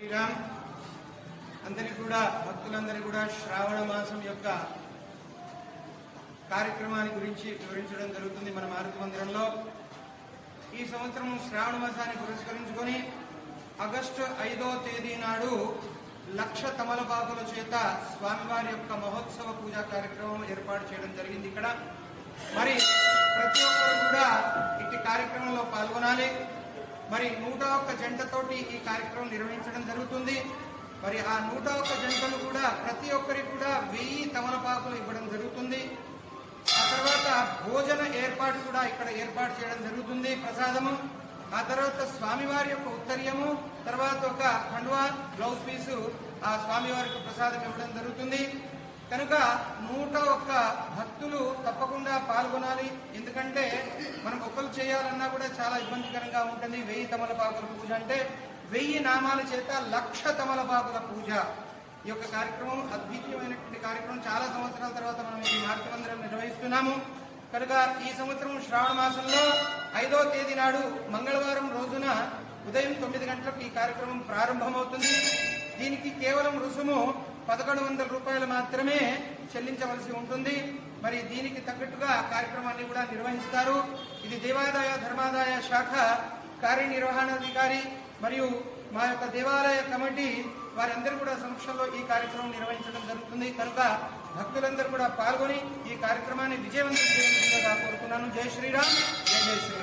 శ్రీరామ్ అందరి కూడా భక్తులందరికీ కూడా శ్రావణ మాసం యొక్క కార్యక్రమాన్ని గురించి వివరించడం జరుగుతుంది మన మారుతి మందిరంలో. ఈ సంవత్సరం శ్రావణ మాసాన్ని పురస్కరించుకొని ఆగస్టు ఐదో తేదీ నాడు లక్ష తమలపాకుల చేత స్వామివారి యొక్క మహోత్సవ పూజా కార్యక్రమం ఏర్పాటు చేయడం జరిగింది ఇక్కడ. మరి ప్రతి ఒక్కరు కూడా ఇట్టి కార్యక్రమంలో పాల్గొనాలి. మరి నూట ఒక్క జంటతోటి ఈ కార్యక్రమం నిర్వహించడం జరుగుతుంది. మరి ఆ నూట ఒక్క జంటలు కూడా ప్రతి ఒక్కరికి కూడా వెయ్యి తమలపాకులు ఇవ్వడం జరుగుతుంది. ఆ తర్వాత భోజన ఏర్పాటు కూడా ఇక్కడ ఏర్పాటు చేయడం జరుగుతుంది ప్రసాదము. ఆ తర్వాత స్వామివారి యొక్క ఉత్తర్యము తర్వాత ఒక ఖండువా బ్లౌజ్ పీసు ఆ స్వామివారికి ప్రసాదం ఇవ్వడం జరుగుతుంది. కనుక నూట ఒక్క భక్తులు తప్పకుండా పాల్గొనాలి. ఎందుకంటే మనం ఒకరు చేయాలన్నా కూడా చాలా ఇబ్బందికరంగా ఉంటుంది. వెయ్యి తమలపాకుల పూజ అంటే వెయ్యి నామాల చేత లక్ష తమలపాకుల పూజ. ఈ యొక్క కార్యక్రమం అద్వితీయమైనటువంటి కార్యక్రమం. చాలా సంవత్సరాల తర్వాత మనం ఈ నాట్య నిర్వహిస్తున్నాము. కనుక ఈ సంవత్సరం శ్రావణ మాసంలో ఐదో తేదీ నాడు మంగళవారం రోజున ఉదయం తొమ్మిది గంటలకు ఈ కార్యక్రమం ప్రారంభమవుతుంది. దీనికి కేవలం రుసుము పదకొండు వందల రూపాయలు మాత్రమే చెల్లించవలసి ఉంటుంది. మరి దీనికి తగ్గట్టుగా కార్యక్రమాన్ని కూడా నిర్వహిస్తారు. ఇది దేవాదాయ ధర్మాదాయ శాఖ కార్యనిర్వహణాధికారి మరియు మా యొక్క దేవాలయ కమిటీ వారందరూ కూడా సమక్షంలో ఈ కార్యక్రమం నిర్వహించడం జరుగుతుంది. కనుక భక్తులందరూ కూడా పాల్గొని ఈ కార్యక్రమాన్ని విజయవంతం చేయవలసిందిగా కోరుతున్నాను. జై శ్రీరామ్. జై జై శ్రీరామ్.